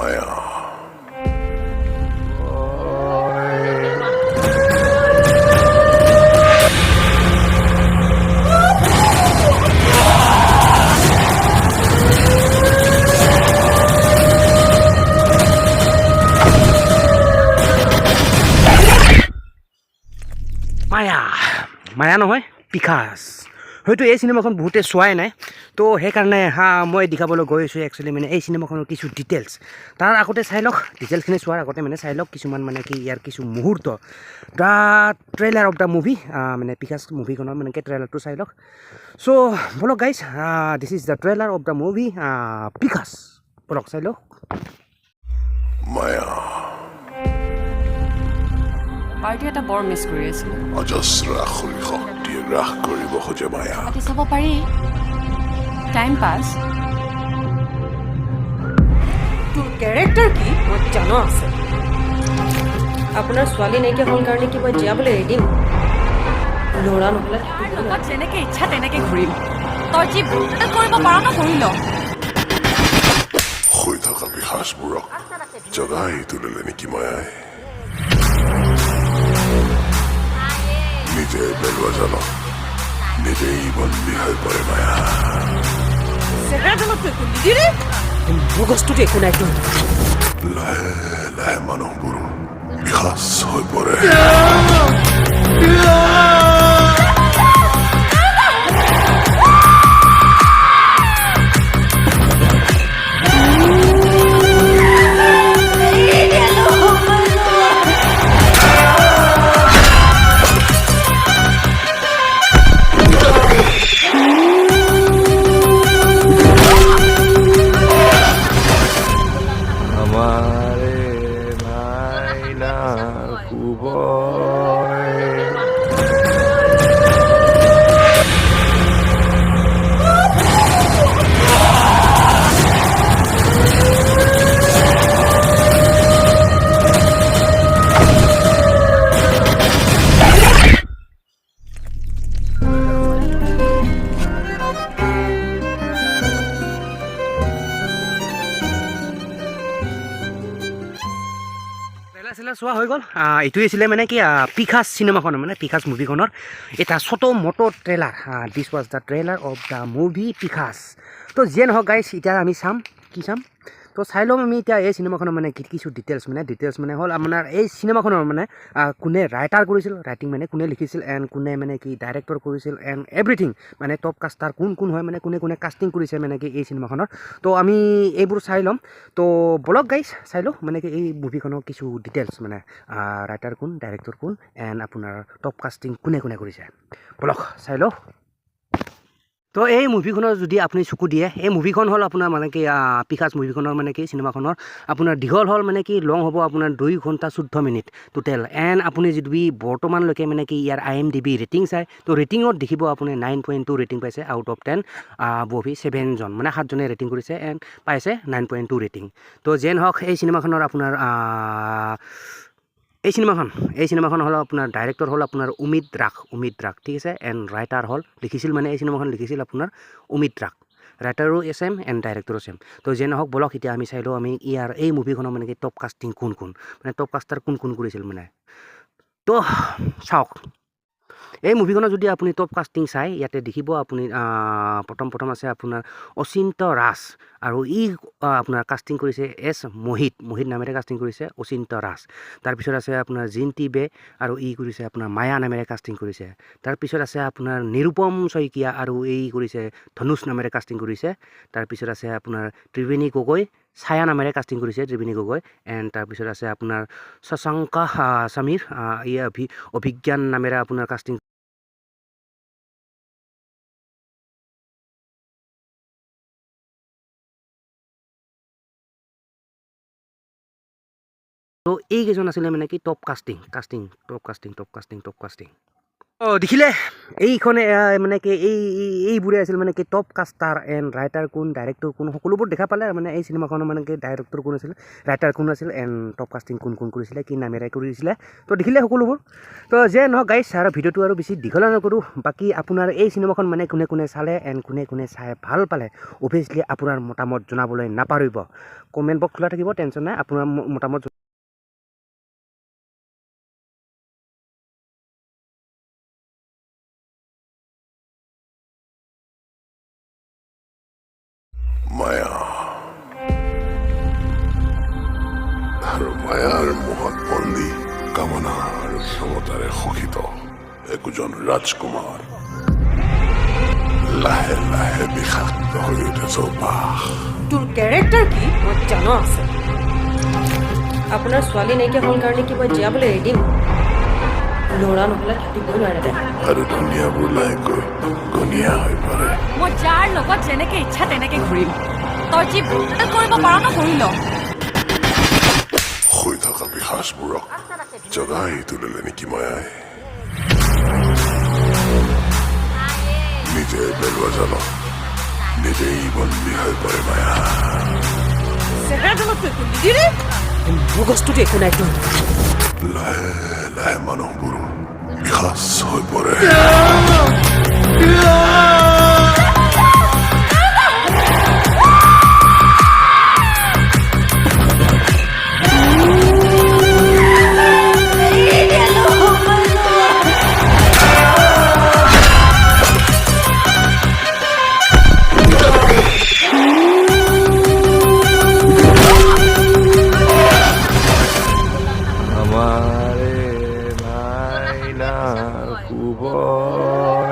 মায়া মায়া মায়া নহয় পিকাচ হয়তো এই চিনেমাখন বহুতে চোৱাই নাই। তো সেইকাৰণে হা মই দেখাবলৈ গৈ আছোঁ একচুৱেলি মানে এই চিনেমাখনৰ কিছু ডিটেইলছ তাৰ আগতে চাই লওক ডিটেইলছখিনি চোৱাৰ আগতে মানে চাই লওক কিছুমান মানে কি ইয়াৰ কিছু মুহূৰ্ত। The trailer of the movie মানে পিকাচ মুভিখনৰ মানে কি ট্ৰেইলাৰটো চাই লওক। চ' বলক guys this is the trailer of the movie পিকাচ বলক চাই লওক। মায়া। পাৰ্টি এটা বৰ মিছ কৰি আছিলোঁ। অজস্ৰ হ্ৰাস কৰিব খোজে মায়া। পাতি চাব পাৰি। টাইম পাছ তোৰ কেৰেক্টাৰ কি? মই জানো আছে। আপোনাৰ ছোৱালী নাইকিয়া হ'ল কাৰণে কি মই জীয়াবলৈ এৰি দিম? ল'ৰা নহ'লে যেনেকে ইচ্ছা তেনেকে ঘূৰিম। তই যি কৰিব পাৰ ন কৰি ল। শুই থকা বিসাজবোৰক জগাই তুলিলে নেকি মায়াই? চেহেৰাজনক তই একো নিদিলি মগজটোত একো নাই তোৰ লাহে লাহে মানুহবোৰ বিসাজ হৈ পৰে নাই না চেলাৰ চোৱা হৈ গ'ল। এইটোৱে আছিলে মানে কি পিকাচ চিনেমাখনৰ মানে পিকাচ মুভিখনৰ এটা ছোট মটো trailer this was the trailer of the movie পিকাচ তো যিয়ে নহওক গাইছ এতিয়া আমি চাম, কি চাম? তো চাই ল'ম আমি এতিয়া এই চিনেমাখনৰ মানে কি কিছু ডিটেইলছ মানে ডিটেইলছ মানে হ'ল আপোনাৰ এই চিনেমাখনৰ মানে কোনে ৰাইটাৰ কৰিছিল ৰাইটিং মানে কোনে লিখিছিল এণ্ড কোনে মানে কি ডাইৰেক্টৰ কৰিছিল এণ্ড এভৰিথিং মানে টপ কাষ্টাৰ কোন কোন হয় মানে কোনে কোনে কাষ্টিং কৰিছে মানে কি এই চিনেমাখনৰ তো আমি এইবোৰ চাই ল'ম। তো বলক গাইছ চাই লওঁ মানে কি এই মুভিখনৰ কিছু ডিটেইলছ মানে ৰাইটাৰ কোন ডাইৰেক্টৰ কোন এণ্ড আপোনাৰ টপ কাষ্টিং কোনে কোনে কৰিছে। বলক চাই লওঁ। তো এই মুভিখনৰ যদি আপুনি চকু দিয়ে এই মুভিখন হ'ল আপোনাৰ মানে কি আহ, মুভিখনৰ মানে কি চিনেমাখনৰ আপোনাৰ দীঘল হ'ল মানে কি লং হ'ব আপোনাৰ দুই ঘণ্টা চৈধ্য মিনিট টোটেল এণ্ড আপুনি যদি বৰ্তমানলৈকে মানে কি ইয়াৰ I M D B rating চাই তো ৰেটিঙত দেখিব আপুনি নাইন পইণ্ট টু ৰেটিং পাইছে আউট অফ টেন বভি ছেভেনজন মানে সাতজনে ৰেটিং কৰিছে এণ্ড পাইছে নাইন পইণ্ট টু ৰেটিং তো যেন হওক এই চিনেমাখনৰ আপোনাৰ এই চিনেমাখন এই চিনেমাখন হ'ল আপোনাৰ ডাইৰেক্টৰ হ'ল আপোনাৰ উমিত ৰাখ উমিত ৰাগ, ঠিক আছে? এণ্ড ৰাইটাৰ হ'ল, লিখিছিল মানে এই চিনেমাখন লিখিছিল আপোনাৰ উমিত ৰাখ ৰাইটাৰো ছেম এণ্ড ডাইৰেক্টৰো ছেম তো যে নহওক বলক, এতিয়া আমি চাই লওঁ, আমি ইয়াৰ এই মুভিখনৰ মানে কি টপ কাষ্টিং কোন কোন? মানে টপ কাষ্টাৰ কোন কোন কৰিছিল মানে? তো চাওক এই মুভিখনৰ যদি আপুনি টপ কাষ্টিং চাই, ইয়াতে দেখিব আপুনি প্ৰথম প্ৰথম আছে আপোনাৰ অচিন্ত ৰাজ আৰু ই আপোনাৰ কাষ্টিং কৰিছে এছ মোহিত মোহিত নামেৰে কাষ্টিং কৰিছে অচিন্ত ৰাজ। তাৰপিছত আছে আপোনাৰ জিন্তি বে আৰু ই কৰিছে আপোনাৰ মায়া নামেৰে কাষ্টিং কৰিছে। তাৰপিছত আছে আপোনাৰ নিৰুপম শইকীয়া আৰু এই কৰিছে ধনুষ নামেৰে কাষ্টিং কৰিছে। তাৰপিছত আছে আপোনাৰ ত্ৰিবেণী গগৈ, ছায়া নামেৰে কাষ্টিং কৰিছে ত্ৰিবেণী গগৈ। এণ্ড তাৰপিছত আছে আপোনাৰ শশাংকা সমীৰ ই অভি, অভিজ্ঞান নামেৰে আপোনাৰ কাষ্টিং এইকেইজন আছিলে মানে কি top casting casting top casting top casting top casting অঁ, দেখিলে, এইখনে মানে কি এই, এই- এইবোৰে আছিল মানে কি টপ কাষ্টাৰ এণ্ড ৰাইটাৰ কোন ডাইৰেক্টৰ কোন, সকলোবোৰ দেখা পালে মানে এই চিনেমাখনৰ মানে কি ডাইৰেক্টৰ কোন আছিল ৰাইটাৰ কোন আছিল এণ্ড টপ কাষ্টিং কোন কোন কৰিছিলে, কি নামেৰে কৰিছিলে। তো দেখিলে সকলোবোৰ। তো যে নহওক গাইছ আৰু ভিডিঅ'টো আৰু বেছি দীঘল নকৰোঁ, বাকী আপোনাৰ এই চিনেমাখন মানে কোনে কোনে চালে এণ্ড কোনে কোনে চাই ভালো পালে অভিয়াছলি আপোনাৰ মতামত জনাবলৈ নাপাহৰিব। কমেণ্ট বক্স খোলা থাকিব টেনশ্যন নাই, আপোনাৰ মতামত আৰু মায়াৰ মোহত বন্দী কামনা আৰু ক্ষমতাৰে শোষিত একোজন ৰাজকুমাৰ। লাহে লাহে বিষাক্ত হৈ উঠে চৌপাশ। তোৰ কেৰেক্টাৰ কি? মই জানো আছে। আপোনাৰ ছোৱালী নাইকিয়া হ'ল কাৰণে কি মই জীয়াবলৈ এৰি দিম? ল'ৰা নহ'লে থাকিবই নোৱাৰে আৰু ধুনীয়াবোৰ লাহেকৈ গনীয়া হৈ পৰে। মই যাৰ লগত যেনেকে ইচ্ছা তেনেকে ঘূৰিম। তই যি কৰিব পাৰ ন কৰি ল। শুই থকা বিষাসবোৰক জগাই তুলিলে নেকি মায়াই নিজে পেলোৱা জালত নিজেই বন্দী হৈ পৰে মায়া চেহেৰাজনক তই একো একো নাই তোৰ লাহে লাহে মানুহবোৰ বিকাশ হৈ পৰে! la cubor.